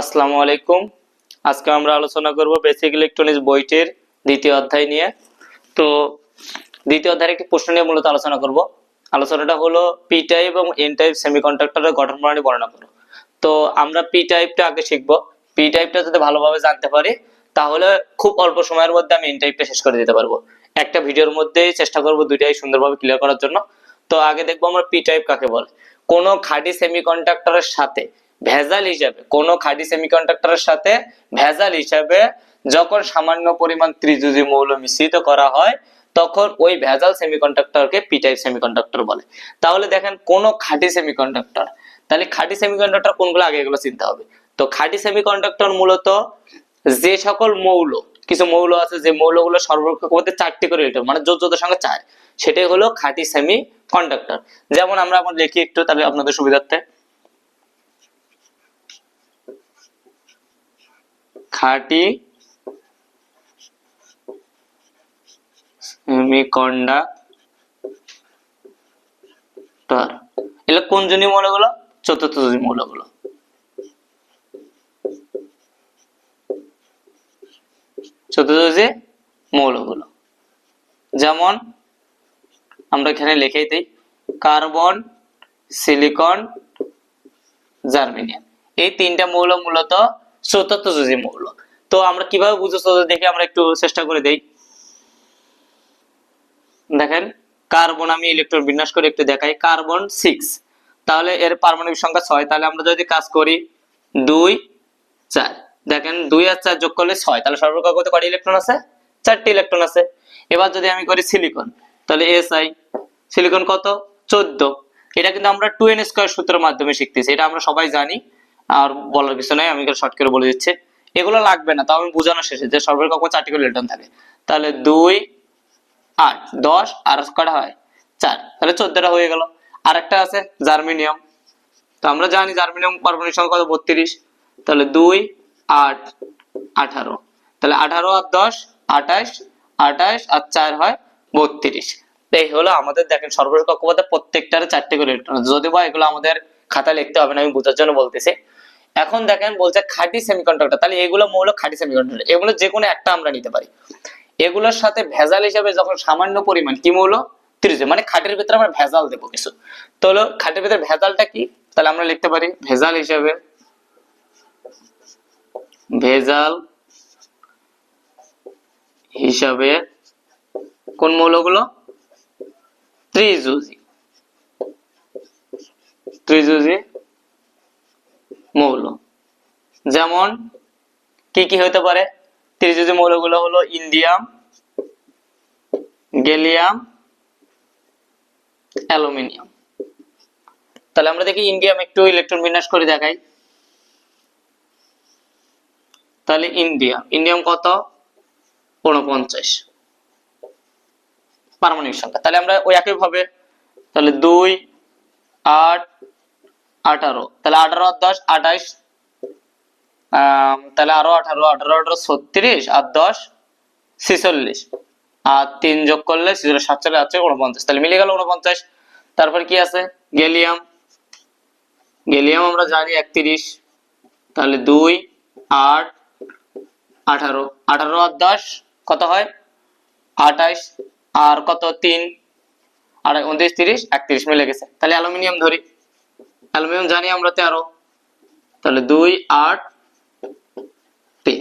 আসসালামু আলাইকুম। আজকে আমরা আলোচনা করব বেসিক ইলেকট্রনিক্স বইটির দ্বিতীয় অধ্যায় নিয়ে। তো দ্বিতীয় অধ্যায়ের একটি প্রশ্ন নিয়ে মূলত আলোচনা করব। আলোচনাটা হলো পি টাইপ এবং এন টাইপ সেমিকন্ডাক্টরের গঠন প্রণালী বর্ণনা করো। তো আমরা পি টাইপটা আগে শিখব। পি টাইপটা যদি ভালোভাবে জানতে পারি, তাহলে খুব অল্প সময়ের মধ্যে আমি এন টাইপটা শেষ করে দিতে পারব। একটা ভিডিওর মধ্যেই চেষ্টা করব দুইটাই সুন্দরভাবে ক্লিয়ার করার জন্য। তো আগে দেখব আমরা পি টাইপ কাকে বলে। কোনো খাঁটি সেমিকন্ডাক্টরের সাথে ভেজাল হিসাবে, কোনো খাঁটি সেমিকন্ডাক্টরের সাথে ভেজাল হিসাবে যখন সামান্য পরিমাণ ত্রিজুজি মৌল মিশ্রিত করা হয়, তখন ওই ভেজাল সেমিকন্ডাক্টরকে পি টাইপ সেমিকন্ডাক্টর বলে। তাহলে দেখেন, কোন খাঁটি সেমিকন্ডাক্টর তাহলে খাঁটি সেমিকন্ডাক্টর কোনগুলো আগে এগুলো চিনতে হবে। তো খাঁটি সেমিকন্ডাক্টর মূলত যে সকল মৌল, কিছু মৌল আছে, যে মৌলগুলো সর্বপক্ষে করতে চারটি করে ইলেকট্রন মানে যোজ্যতার সঙ্গে চার, সেটাই হলো খাঁটি সেমি কন্ডাক্টর যেমন আমরা এখন লিখি একটু, তাহলে আপনাদের সুবিধার্থে। খাঁটি সেমিকন্ডাক্টর। এগুলো কোন জনী মৌলগুলো? চতুর্থ জনী মৌলগুলো। চতুর্থ যে মৌলগুলো। যেমন, আমরা এখানে লিখেই দিই, কার্বন, সিলিকন, জার্মেনিয়াম। এই তিনটা মৌল মূলত চতুর্থ যোজী মৌল তো আমরা কীভাবে বুঝব দেখে আমরা একটু চেষ্টা করে দেই। দেখেন, কার্বন আমি ইলেকট্রন বিন্যাস করে একটু দেখাই। কার্বন সিক্স তাহলে এর পারমাণবিক সংখ্যা ছয়। তাহলে আমরা যদি কাজ করি দুই, চার। দেখেন, দুই আর চার যোগ করলে ছয়। তাহলে সর্বকক্ষতে কয়টি ইলেকট্রন আছে? চারটি ইলেকট্রন আছে। এবার যদি আমি করি সিলিকন তাহলে এস আই সিলিকন কত? চোদ্দ। এটা কিন্তু আমরা টু এন স্কোয়ার সূত্রের মাধ্যমে শিখতেছি। এটা আমরা সবাই জানি। আর বলার কিছু নাই, আমি শর্ট করে বলে দিচ্ছি। এগুলো লাগবে না, তাও আমি বোঝানো শেষে যে সর্বকক্ষ চারটি করে ইলেকট্রন থাকে। তাহলে দুই, আট, দশ, আর কটা হয়? চার। তাহলে চোদ্দটা হয়ে গেল। আর একটা আছে, জার্মেনিয়াম। তো আমরা জানি জার্মেনিয়াম পারমাণবিক সংখ্যা কত? বত্রিশ। তাহলে দুই, আট, আঠারো। তাহলে আঠারো আর দশ, আঠাশ আঠাশ আর চার হয় বত্রিশ। এই হলো আমাদের, দেখেন সর্বশেষ কক্ষপথে প্রত্যেকটার চারটে করে ইলেকট্রন যদি বা এগুলো আমাদের খাতায় লিখতে হবে না, আমি বোঝার জন্য বলতেছি। এখন দেখেন বলছে খাঁটি সেমিকন্ডাক্টর তাহলে এগুলো মৌল খাঁটি সেমিকন্ডাক্টর এগুলো যে কোনো একটা আমরা নিতে পারি। এগুলোর সাথে ভেজাল হিসাবে যখন সামান্য পরিমাণ, কি মৌল? ত্রিজে মানে খাটের ভিতরে আমরা ভেজাল দেবো কিছু। তো হলো খাটের ভিতরে ভেজালটা কি? তাহলে আমরা লিখতে পারি ভেজাল হিসাবে ভেজাল হিসাবে কোন মৌলগুলো? ত্রিজুজি ত্রিজুজি মৌল। যেমন, কি কি হতে পারে? ত্রিজুজি মৌলগুলো হলো ইন্ডিয়াম, গ্যালিয়াম, অ্যালুমিনিয়াম। তাহলে আমরা দেখি ইন্ডিয়াম একটু ইলেকট্রন বিন্যাস করে দেখাই। তাহলে ইন্ডিয়াম ইন্ডিয়াম কত? উনপঞ্চাশ পারমাণবিক সংখ্যা। তাহলে আমরা ওই একই ভাবে তাহলে দুই, আট আঠারো। তাহলে আঠারো আর দশ, আঠাইশ তাহলে আরও আঠারো আঠারো আঠারো ছত্রিশ, আর দশ ছেচল্লিশ। আর তিন যোগ করলে সাতচল্লিশ আছে উনপঞ্চাশ তাহলে মিলে গেল উনপঞ্চাশ তারপর কি আছে? গেলিয়াম। গেলিয়াম আমরা জানি একত্রিশ। তাহলে দুই, আট, আঠারো। আঠারো আর দশ কত হয়? আঠাইশ। আর কত? তিন। আর উনত্রিশ, তিরিশ, একত্রিশ মিলে গেছে। তাহলে অ্যালুমিনিয়াম ধরি। অ্যালুমিনিয়াম জানি আমরা তেরো। তাহলে দুই, আট, তিন।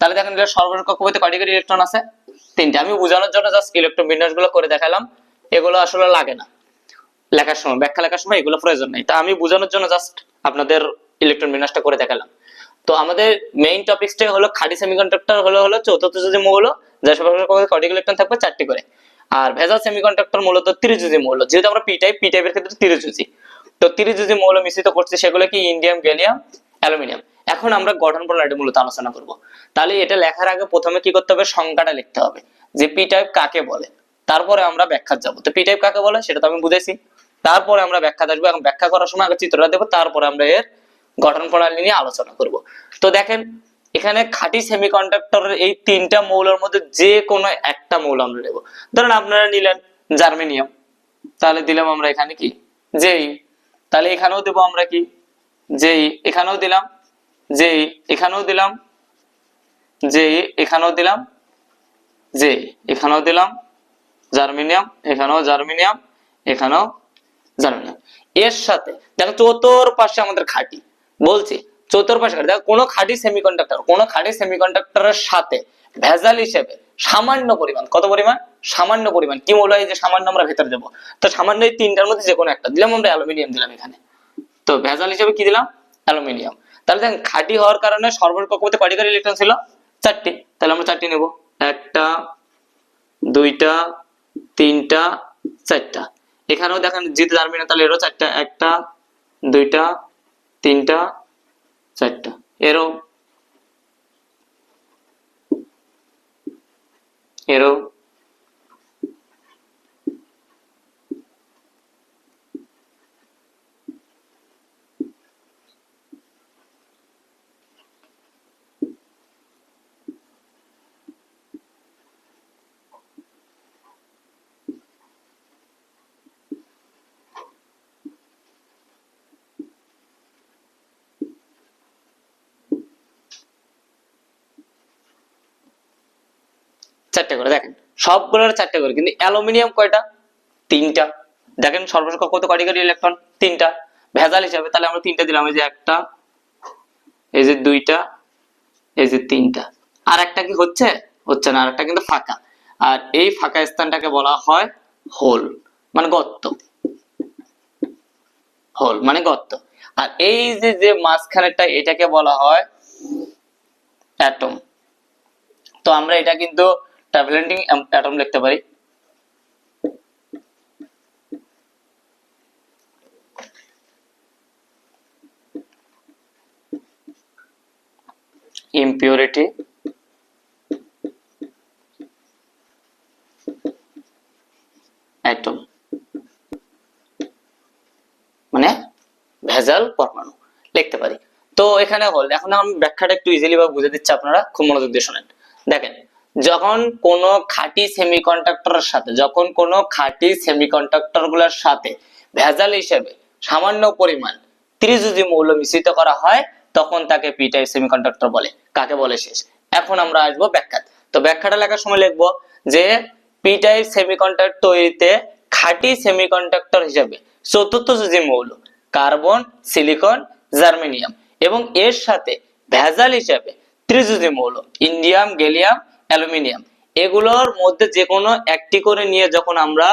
তাহলে দেখেন এটা সর্বশেষ কক্ষপথে কয়টি ইলেকট্রন আছে? তিনটে। আমি বোঝানোর জন্য জাস্ট ইলেকট্রন বিন্যাসগুলো করে দেখালাম। এগুলো আসলে লাগে না। লেখার সময়, ব্যাখ্যা লেখার সময় এগুলো প্রয়োজন নেই। তা আমি বোঝানোর জন্য জাস্ট আপনাদের ইলেকট্রন বিন্যাসটা করে দেখালাম। তো আমাদের মেইন টপিকসটাই হলো খাঁটি সেমিকন্ডাক্টর হলো হলো চতুর্থ যদি মৌল সর্বশেষ কক্ষপথে কয়টি ইলেকট্রন থাকবে? চারটি করে। আর ভেজাল সেমিকন্ডাক্টর মূলত ত্রিজুজি মৌল। যেহেতু আমরা পি টাইপ পি টাইপের ক্ষেত্রে ত্রিজুজি তো তিরিশ ত্রিজুজি মৌল মিশ্রিত করছে, সেগুলো কি ইন্ডিয়াম, গ্যালিয়াম, অ্যালুমিনিয়াম? এখন আমরা গঠন প্রণালী মূলত আলোচনা করব। তাহলে এটা লেখার আগে প্রথমে কি করতে হবে? সংজ্ঞাটা লিখতে হবে। যে পি টাইপ কাকে বলে? তারপরে আমরা ব্যাখ্যা যাব। তো পি টাইপ কাকে বলে? সেটা তো আমি বুঝেছি। তারপরে আমরা ব্যাখ্যা আসব এখন ব্যাখ্যা করার সময় আগে চিত্রটা দেবো তারপরে আমরা এর গঠন প্রণালী নিয়ে আলোচনা করব। তো দেখেন, এখানে খাঁটি সেমিকন্ডাক্টরের এই তিনটা মৌলের মধ্যে যে কোনো একটা মৌল আমরা নেব। ধরেন আপনারা নিলেন জার্মেনিয়াম। তাহলে দিলাম আমরা এখানে কি? জেই তাহলে এখানেও দেবো আমরা কি? যে এখানেও দিলাম, যে এখানেও দিলাম, যে এখানেও দিলাম, যে এখানেও দিলাম, জার্মিনিয়াম, এখানেও জার্মিনিয়াম এখানেও জার্মিনিয়াম। এর সাথে দেখো চতুর পাশে আমাদের খাঁটি, বলছি চতুর পাশে খাঁটি। দেখো কোনো খাঁটি সেমিকন্ডাক্টর কোনো খাটি সেমিকন্ডাক্টরের সাথে ভেজাল হিসেবে সামান্য পরিমাণ। কত পরিমাণ? সামান্য পরিমাণ। কি মৌল এই যে সামান্য আমরা ভেতরে দেবো। তো সামান্য এই তিনটার মধ্যে যে কোনো একটা। দিলাম আমরা অ্যালুমিনিয়াম দিলাম এখানে। তো ভেজাল হিসেবে কি দিলাম? অ্যালুমিনিয়াম। তাহলে দেখেন, খাঁটি হওয়ার কারণে সর্বনিম্ন কক্ষপথে কয়টি করে ইলেকট্রন ছিল? চারটি। তাহলে আমরা চারটি নেব। একটা, দুইটা, তিনটা, চারটা। এখানেও দেখেন জিতে জার্মি না তাহলে এরও চারটা। একটা, দুইটা, তিনটা, চারটা। এরও এরও চারটে করে, দেখেন। সবগুলোর চারটে করে, কিন্তু অ্যালুমিনিয়াম কয়টা? তিনটা। দেখেন সর্বশেষ কত কয়টি করে ইলেকট্রন তিনটা। ভেজাল হিসাবে তাহলে আমরা তিনটা দিলাম, এই যে একটা, এই যে দুইটা, এই যে তিনটা। আর একটা কি হচ্ছে? হচ্ছে না, আর একটা কিন্তু ফাঁকা। আর এই ফাঁকা স্থানটাকে বলা হয় হোল মানে গর্ত। হোল মানে গর্ত। আর এই যে যে মাঝখানেরটা, এটাকে বলা হয় অ্যাটম তো আমরা এটা কিন্তু ট্রাভেলেন্টিং অ্যাটম লিখতে পারি। impurity atom মানে ভেজাল পরমাণু, লিখতে পারি। তো এখানে হল, এখন আমি ব্যাখ্যাটা একটু ইজিলি ভাবে বুঝে দিচ্ছি আপনারা, খুব মনোযোগ দিয়ে শোনেন। দেখেন যখন কোনো খাঁটি সেমিকন্ডাক্টরের সাথে, যখন কোনো খাঁটি সেমিকন্ডাক্টরগুলোর সাথে ভেজাল হিসেবে সামান্য পরিমাণ ত্রিজুজি মৌল মিশ্রিত করা হয়, তখন তাকে পি টাইপ সেমিকন্ডাক্টর বলে। কাকে বলে শেষ? এখন আমরা আসব ব্যাখ্যা তো ব্যাখ্যাটা লেখার সময় লিখব যে পি টাইপ সেমিকন্ডাক্টর তৈরিতে খাঁটি সেমিকন্ডাক্টর হিসেবে চতুর্থ যুজি মৌল কার্বন, সিলিকন, জার্মেনিয়াম এবং এর সাথে ভেজাল হিসেবে ত্রিজুজি মৌল, ইন্ডিয়াম, গেলিয়াম অ্যালুমিনিয়াম। এগুলোর মধ্যে যে কোনো একটি করে নিয়ে যখন আমরা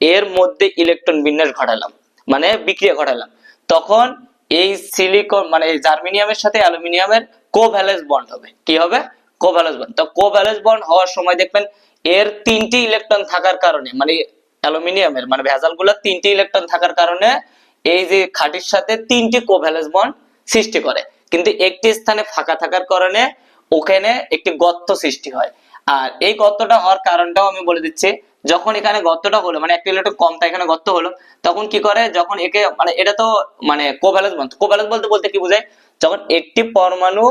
এর মধ্যে ইলেকট্রন বিন্যাস ঘটালাম মানে বিক্রিয়া ঘটালাম, তখন এই সিলিকন মানে জার্মেনিয়ামের সাথে অ্যালুমিনিয়ামের কোভ্যালেন্স বন্ড হবে। কি হবে? কোভ্যালেন্স বন্ড তো কোভ্যালেন্স বন্ড হওয়ার সময় দেখবেন এর তিনটি ইলেকট্রন থাকার কারণে মানে অ্যালুমিনিয়ামের মানে ভেজালগুলোর তিনটি ইলেকট্রন থাকার কারণে এই যে খাঁটির সাথে তিনটি কোভ্যালেন্স বন্ড সৃষ্টি করে। কিন্তু একটি স্থানে ফাঁকা থাকার কারণে ওখানে একটি গর্ত সৃষ্টি হয়। আর এই গর্তটা হওয়ার কারণটাও আমি বলে দিচ্ছি, যখন এখানে গর্তটা হলো মানে একটা ইলেকট্রন কম তাই এখানে গর্ত হলো, তখন কি করে? যখন একে মানে এটা তো মানে কোভ্যালেন্স বন্ধ কোভ্যালেন্স বলতে বলতে কি বোঝায়? যখন একটি পরমাণু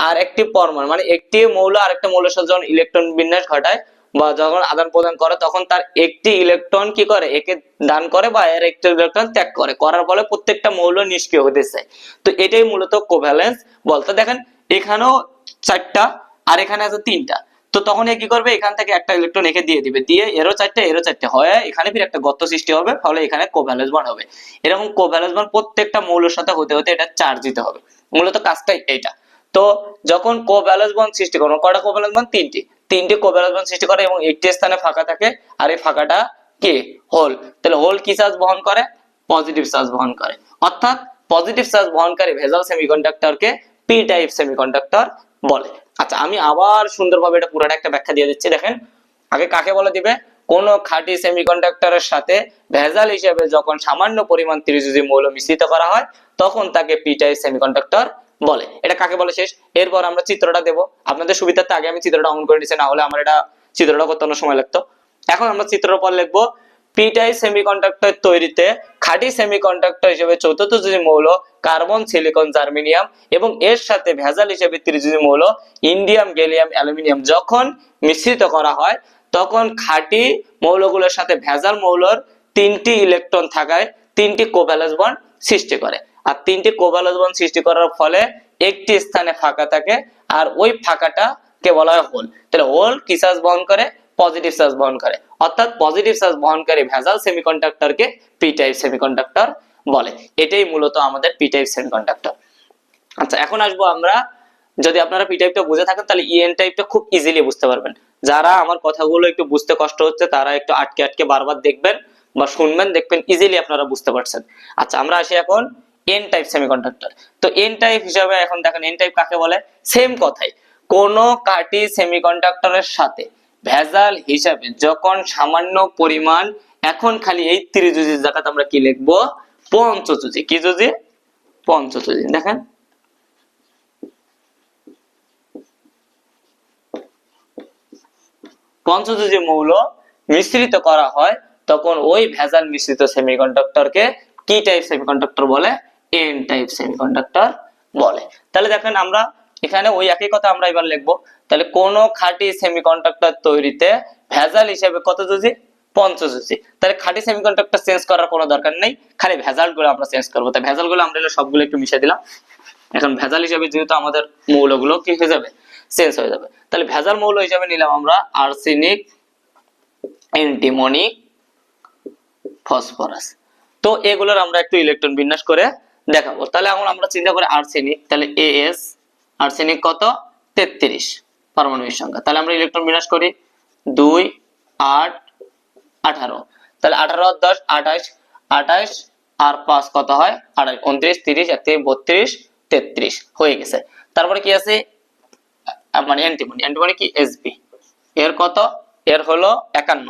আর একটি পরমাণু মানে একটি মৌল আর একটা মৌলের সাথে যখন ইলেকট্রন বিন্যাস ঘটায় বা যখন আদান প্রদান করে, তখন তার একটি ইলেকট্রন কি করে? একে দান করে বা এর একটি ইলেকট্রন ত্যাগ করে। করার ফলে প্রত্যেকটা মৌল নিষ্ক্রিয় হতে চায় তো এটাই মূলত কোভ্যালেন্স বলতে। দেখেন, এখানেও চারটা আর এখানে আছে তিনটা। তো তখন এ কি করবে? এখান থেকে একটা ইলেকট্রন একে দিয়ে দিবে। দিয়ে এরও চারটে এরও চারটে। হয় এখানে ফির একটা গর্ত সৃষ্টি হবে, ফলে এখানে কোভ্যালেন্স বন্ড হবে। এরকম কোভ্যালেন্স বন্ড প্রত্যেকটা মৌলের সাথে হতে হতে এটা চার্জ দিতে হবে। মূলত কাজটাই এইটা। তো যখন কোভ্যালেন্স বন্ড সৃষ্টি করো কয়টা কোভ্যালেন্স বন্ড তিনটি। তিনটি কোভ্যালেন্স বন্ড সৃষ্টি করে এবং একটি স্থানে ফাঁকা থাকে। আর এই ফাঁকাটা কে? হোল। তাহলে হোল কি চার্জ বহন করে? পজিটিভ চার্জ বহন করে। অর্থাৎ পজিটিভ চার্জ বহনকারী ভেজাল সেমিকন্ডাক্টরকে পি টাইপ সেমিকন্ডাক্টর বলে। আচ্ছা আমি আবার সুন্দরভাবে এটা পুরাটা একটা ব্যাখ্যা দিয়ে দিচ্ছি। দেখেন, আগে কাকে বলে দিবে? কোন খাঁটি সেমিকন্ডাক্টরের সাথে ভেজাল হিসেবে যখন সামান্য পরিমাণ ত্রিজুজি মৌল মিশ্রিত করা হয়, তখন তাকে পি টাইপ সেমিকন্ডাক্টর বলে। এটা কাকে বলে শেষ? এরপর আমরা চিত্রটা দেব। আপনাদের সুবিধার্থে আগে আমি চিত্রটা অঙ্কন করে নিচ্ছি, না হলে আমার এটা চিত্রটা করতে অনেক সময় লাগতো। এখন আমরা চিত্রের পর লিখব পিটাই সেমিকন্ডাক্টর তৈরিতে খাঁটি সেমিকন্ডাক্টর হিসেবে চতুর্থ যুজি মৌল কার্বন সিলিকন জার্মেনিয়াম এবং এর সাথে ভেজাল হিসেবে ত্রিযুজি মৌল ইন্ডিয়াম গেলিয়াম অ্যালুমিনিয়াম যখন মিশ্রিত করা হয়, তখন খাঁটি মৌলগুলোর সাথে ভেজাল মৌলর তিনটি ইলেকট্রন থাকায় তিনটি কোভ্যালেন্স বন্ড সৃষ্টি করে। আর তিনটি কোভ্যালেন্স বন্ড সৃষ্টি করার ফলে একটি স্থানে ফাঁকা থাকে, আর ওই ফাঁকাটা কে বলা হয় হোল তাহলে হোল কি চার্জ বহন করে? পজিটিভ চার্জ বহন করে। অর্থাৎ পজিটিভ চার্জ বহনকারী ভেজাল সেমিকন্ডাক্টরকে পি টাইপ সেমিকন্ডাক্টর বলে। এটাই মূলত আমাদের পি টাইপ সেমিকন্ডাক্টর আচ্ছা এখন আসব আমরা, যদি আপনারা পি টাইপটা বুঝে থাকেন, তাহলে ইএন টাইপটা খুব ইজিলি বুঝতে পারবেন। যারা আমার কথাগুলো একটু বুঝতে কষ্ট হচ্ছে, তারা একটু আটকে আটকে বারবার দেখবেন বা শুনবেন, দেখবেন ইজিলি আপনারা বুঝতে পারছেন। আচ্ছা আমরা আসি এখন এন টাইপ সেমিকন্ডাক্টর তো এন টাইপ হিসাবে এখন দেখেন এন টাইপ কাকে বলে? সেম কথাই। কোন কাটি সেমিকন্ডাক্টরের সাথে ভেজাল হিসাবে যখন সামান্য পরিমাণ, এখন খালি এই ত্রিজুজির জায়গাতে আমরা কি লিখব? পঞ্চজুজি কি জুজি পঞ্চজুজি দেখেন। পঞ্চজুজি মৌল মিশ্রিত করা হয়, তখন ওই ভেজাল মিশ্রিত সেমিকন্ডাক্টরকে কি টাইপ সেমিকন্ডাক্টর বলে? এন টাইপ সেমিকন্ডাক্টর বলে। তাহলে দেখেন আমরা এখানে ওই একই কথা আমরা এবার লিখব। তাহলে কোন খাঁটি সেমিকন্ডাক্টর তৈরিতে ভেজাল হিসেবে কত জুজি? পঞ্চজুজি তাহলে খাঁটি সেমিকন্ডাক্টর চেঞ্জ করার কোনো দরকার নেই। খালি ভেজালগুলো আমরা চেঞ্জ করব। তাই ভেজালগুলো আমরা সবগুলো একটু মিশিয়ে দিলাম। এখন ভেজাল হিসেবে যেহেতু আমাদের মৌলগুলো কি হয়ে যাবে? চেঞ্জ হয়ে যাবে। তাহলে ভেজাল মৌল হিসেবে নিলাম আমরা আর্সেনিক অ্যান্টিমনি ফসফরাস তো এগুলোর আমরা একটু ইলেকট্রন বিন্যাস করে দেখাবো। তাহলে এখন আমরা চিন্তা করি আর্সেনিক তাহলে এএস আর্সেনিক কত? তেত্রিশ পারমাণবিক সংখ্যা। তাহলে আমরা ইলেকট্রন বিন্যাস করি দুই, আট, আঠারো। তাহলে আঠারো, দশ আঠাইশ আঠাশ, আর পাঁচ কত হয়? আঠাইশ উনত্রিশ, তিরিশ, একত্রিশ, বত্রিশ, তেত্রিশ। হয়ে গেছে। তারপরে কি আছে? মানে অ্যান্টিমনি অ্যান্টিমনি কি? এসবি এর কত? এর হলো একান্ন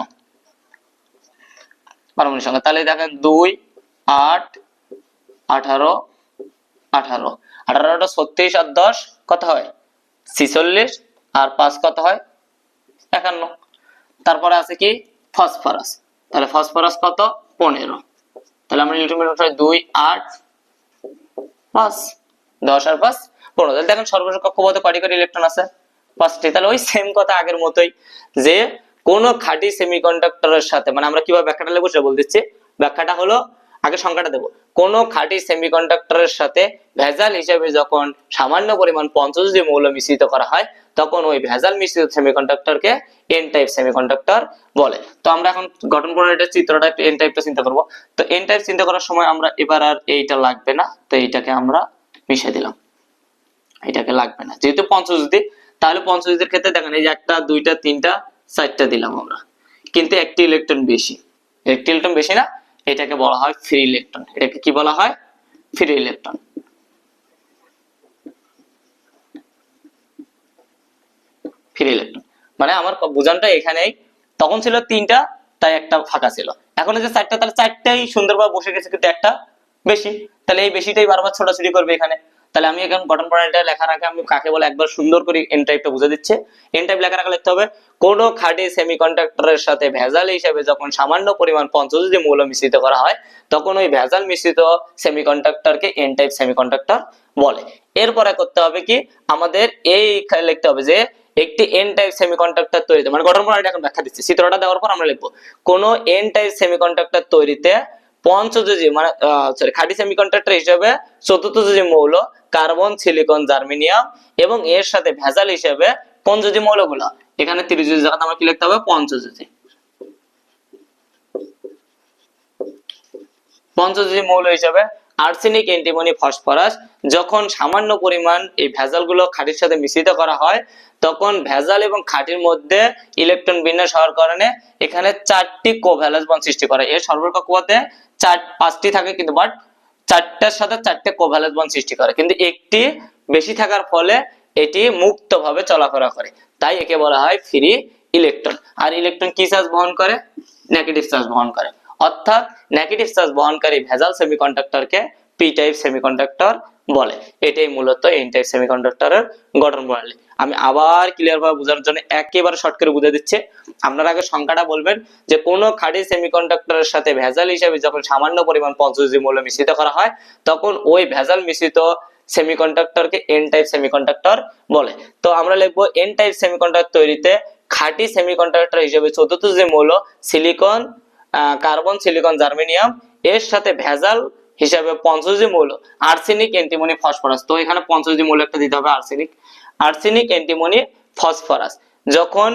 পারমাণবিক সংখ্যা। তাহলে দেখেন দুই, আট, আঠারো আঠারো। আঠারোটা ছত্রিশ আর দশ, কত হয়? ছিচল্লিশ। আর পাঁচ কত হয়? একান্ন। তারপরে আছে কি? ফসফরাস। তাহলে ফসফরাস কত? পনেরো। তাহলে আমরা ইলেকট্রন দুই, আট, পাঁচ। দশ আর পাঁচ, পনেরো। তাহলে দেখেন সর্বশেষ কক্ষপথে কয়টি করে ইলেকট্রন আছে? পাঁচটি। তাহলে ওই সেম কথা আগের মতোই যে কোন খাঁটি সেমিকন্ডাক্টরের সাথে মানে আমরা কীভাবে ব্যাখ্যাটা লিখব সেটা বলে দিচ্ছি। ব্যাখ্যাটা হলো আগে সংখ্যাটা দেবো। কোন খাঁটি সেমিকন্ডাক্টরের সাথে ভেজাল হিসেবে যখন সামান্য পরিমাণ পঞ্চজী মৌল মিশ্রিত করা হয়, তখন ওই ভেজাল মিশ্রিত সেমিকন্ডাক্টরকে এন টাইপ সেমিকন্ডাক্টর বলে। তো আমরা এখন গঠন প্রণালীটার চিত্রটা এন টাইপটা চিন্তা করব। তো এন টাইপ চিন্তা করার সময় আমরা এবার আর এইটা লাগবে না, তো এইটাকে আমরা মিশিয়ে দিলাম। এটাকে লাগবে না। যেহেতু পঞ্চজ্যোতি তাহলে পঞ্চজ্যোতির ক্ষেত্রে দেখেন এই যে একটা, দুইটা, তিনটা, চারটা দিলাম আমরা। কিন্তু একটি ইলেকট্রন বেশি। একটি ইলেকট্রন বেশি না এটাকে বলা হয় ফ্রি ইলেকট্রন এটাকে কি বলা হয়? ফ্রি ইলেকট্রন ফ্রি ইলেকট্রন মানে আমার বুঝানটা এখানেই। তখন ছিল তিনটা, তাই একটা ফাঁকা ছিল। এখন যে চারটা, তাহলে চারটাই সুন্দরভাবে বসে গেছে, কিন্তু একটা বেশি। তাহলে এই বেশিটাই বারবার ছোটাছুটি করবে এখানে। তাহলে আমি এখন গঠন প্রণালীটা লেখার আগে আমি কাকে বলে একবার সুন্দর করে এন টাইপটা বুঝে দিচ্ছে। এন টাইপ লেখার আগে লিখতে হবে, কোন খাঁটি সেমিকন্ডাক্টরের সাথে ভেজাল হিসেবে যখন সামান্য পরিমাণ পঞ্চজী মৌল মিশ্রিত করা হয়, তখন ওই ভেজাল মিশ্রিত সেমিকন্ডাক্টরকে এন টাইপ সেমিকন্ডাক্টর বলে। এরপরে করতে হবে কি, আমাদের এই লিখতে হবে যে, একটি এন টাইপ সেমিকন্ডাক্টর তৈরিতে মানে গঠন প্রণালীটা এখন ব্যাখ্যা দিচ্ছি, চিত্রটা দেওয়ার পর আমরা লিখব। কোন এন টাইপ সেমিকন্ডাক্টর তৈরিতে পঞ্চযোজি মানে সরি খাঁটি সেমিকন্ডাক্টর হিসেবে চতুর্থ যোজি মৌল কার্বন, সিলিকন, জার্মেনিয়াম এবং এর সাথে ভেজাল হিসেবে যোজি মৌলগুলো এখানে ত্রিযোজি জায়গাতে আমরা কি লিখতে হবে? পঞ্চযোজি পঞ্চযোজি মৌল হিসেবে আর্সেনিক অ্যান্টিমনি ফসফরাস, যখন সামান্য পরিমাণ এই ভেজালগুলো খাঁটির সাথে মিশ্রিত করা হয়, তখন ভেজাল এবং খাঁটির মধ্যে ইলেকট্রন বিন্যাস হওয়ার কারণে এখানে চারটি কোভ্যালেন্স বন্ড সৃষ্টি করে। এর সর্বকক্ষপথে চার, পাঁচটি থাকে কিন্তু বাট চারটার সাথে চারটে কোভ্যালেন্স বন্ড সৃষ্টি করে। কিন্তু একটি বেশি থাকার ফলে এটি মুক্তভাবে চলাফেরা করে। তাই একে বলা হয় ফ্রি ইলেকট্রন আর ইলেকট্রন কি চার্জ বহন করে? নেগেটিভ চার্জ বহন করে। অর্থাৎ নেগেটিভ চার্জ বহনকারী ভেজাল সেমিকন্ডাক্টরকে পি টাইপ সেমিকন্ডাক্টর বলে। এটাই মূলত এন টাইপ সেমিকন্ডাক্টরের গঠন প্রণালী। আমি আবার ক্লিয়ার ভাবে বোঝানোর জন্য একেবারে শর্ট করে বুঝে দিচ্ছে। আপনারা আগে সংখ্যাটা বলবেন যে, কোন খাঁটি সেমিকন্ডাক্টরের সাথে ভেজাল হিসেবে যখন সামান্য পরিমাণ পঞ্চজি মৌল মিশ্রিত করা হয়, তখন ওই ভেজাল মিশ্রিত সেমিকন্ডাক্টরকে এন টাইপ সেমিকন্ডাক্টর বলে। তো আমরা লিখব এন টাইপ সেমিকন্ডাক্টর তৈরিতে খাঁটি সেমিকন্ডাক্টর হিসেবে চতুর্থ যে মৌল সিলিকন কার্বন সিলিকন জার্মেনিয়াম এর সাথে ভেজাল হিসাবে পঞ্চজি মৌল, আর্সেনিক অ্যান্টিমনি ফসফরাস। তো এখানে পঞ্চজি মৌল একটা দিতে হবে, আর্সেনিক। Arsenic antimony phosphorus. যখন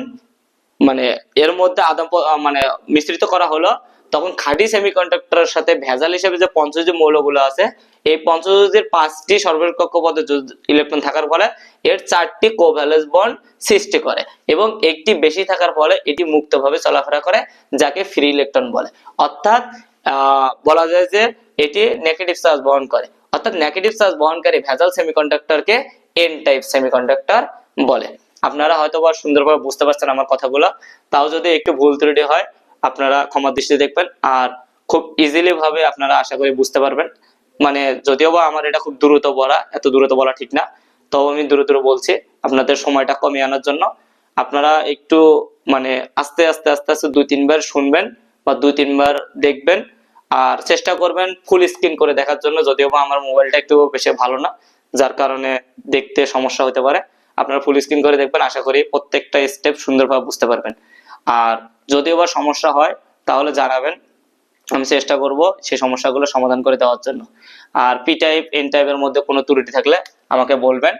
মানে এর মধ্যে আহ মানে মিশ্রিত করা হলো, তখন খাঁটি সেমিকন্ডাক্টরের সাথে ভেজাল হিসেবে যে পঞ্চজি মৌলগুলো আছে, এই পঞ্চজির পাঁচটি সর্বাধিক কক্ষপথে ইলেকট্রন থাকার ফলে এর চারটি কোভ্যালেন্স বন্ড সৃষ্টি করে এবং একটি বেশি থাকার ফলে এটি মুক্তভাবে চলাফেরা করে, যাকে ফ্রি ইলেকট্রন বলে। অর্থাৎ বলা যায় যে এটি নেগেটিভ চার্জ বহন করে। অর্থাৎ নেগেটিভ চার্জ বহনকারী ভেজাল সেমিকন্ডাক্টরকে এন টাইপ সেমিকন্ডাক্টর বলে। আপনারা হয়তো বা সুন্দরভাবে বুঝতে পারছেন আমার কথাগুলো। তাও যদি একটু ভুল ত্রুটি হয়, আপনারা ক্ষমা দৃষ্টি দেখবেন আর খুব ইজিলি ভাবে আপনারা আশা করি বুঝতে পারবেন। মানে যদিও বা আমার এটা খুব দ্রুত বলা, এত দ্রুত বলা ঠিক না, তবে আমি দ্রুত বলছি, আপনাদের সময়টা কমিয়ে আনার জন্য। আপনারা একটু মানে আস্তে আস্তে আস্তে আস্তে দুই তিনবার শুনবেন বা দুই তিনবার দেখবেন। আর চেষ্টা করবেন ফুল স্ক্রিন করে দেখার জন্য, যদিও বা আমার মোবাইলটা একটু বেশি ভালো না, যার কারণে দেখতে সমস্যা হতে পারে। আপনারা ফুল স্ক্রিন করে দেখবেন, আশা করি প্রত্যেকটা স্টেপ সুন্দরভাবে বুঝতে পারবেন। আর যদিও বা সমস্যা হয়, তাহলে জানাবেন। আমি চেষ্টা করব সেই সমস্যাগুলো সমাধান করে দেওয়ার জন্য। আর পি টাইপ এন টাইপের মধ্যে কোনো ত্রুটি থাকলে আমাকে বলবেন।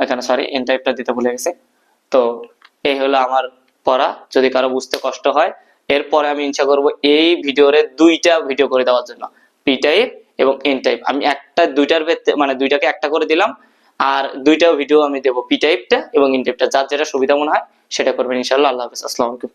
এখানে সরি এন টাইপটা দিতে ভুলে গেছি। তো, এই হলো আমার পড়া। যদি কারও বুঝতে কষ্ট হয় এরপরে আমি ইচ্ছা করব এই ভিডিওরে দুইটা ভিডিও করে দেওয়ার জন্য। পি টাইপ এবং এন টাইপ আমি একটা, দুইটার মানে দুইটাকে একটা করে দিলাম, আর দুইটা ভিডিও আমি দেবো পি টাইপটা এবং এন টাইপটা যার যেটা সুবিধা মনে হয়, সেটা করবেন ইনশাল্লাহ আল্লাহ হাফিজ। আসসালামু আলাইকুম।